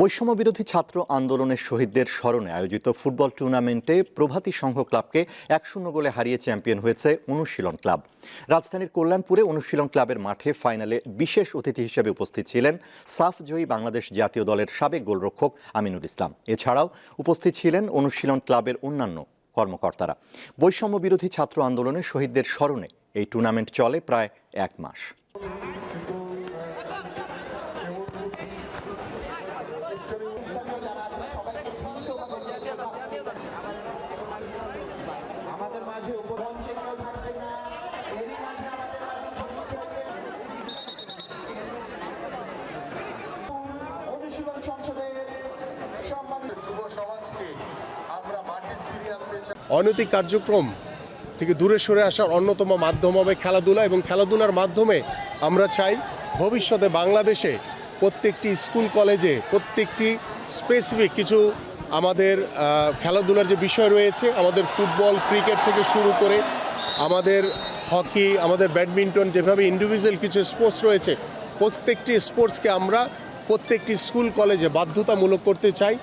বৈষম্য বিরোধী ছাত্র আন্দোলনের শহীদদের স্মরণে আয়োজিত ফুটবল টুর্নামেন্টে প্রভাতী সংঘ ক্লাবকে এক শূন্য গোলে হারিয়ে চ্যাম্পিয়ন হয়েছে অনুশীলন ক্লাব। রাজধানীর কল্যাণপুরে অনুশীলন ক্লাবের মাঠে ফাইনালে বিশেষ অতিথি হিসেবে উপস্থিত ছিলেন সাফ জয়ী বাংলাদেশ জাতীয় দলের সাবেক গোলরক্ষক আমিনুল ইসলাম। এছাড়াও উপস্থিত ছিলেন অনুশীলন ক্লাবের অন্যান্য কর্মকর্তারা। বৈষম্য বিরোধী ছাত্র আন্দোলনের শহীদদের স্মরণে এই টুর্নামেন্ট চলে প্রায় এক মাস। অনৈতিক কার্যক্রম থেকে দূরে সরে আসার অন্যতম মাধ্যম হবে খেলাধুলা এবং খেলাধুলার মাধ্যমে আমরা চাই ভবিষ্যতে বাংলাদেশে প্রত্যেকটি স্কুল কলেজে প্রত্যেকটি স্পেসিফিক কিছু আমাদের খেলাধুলার যে বিষয় রয়েছে আমাদের ফুটবল ক্রিকেট থেকে শুরু করে আমাদের হকি আমাদের ব্যাডমিন্টন যেভাবে ইন্ডিভিজুয়াল কিছু স্পোর্টস রয়েছে প্রত্যেকটি স্পোর্টসকে আমরা প্রত্যেকটি স্কুল কলেজে বাধ্যতামূলক করতে চাই।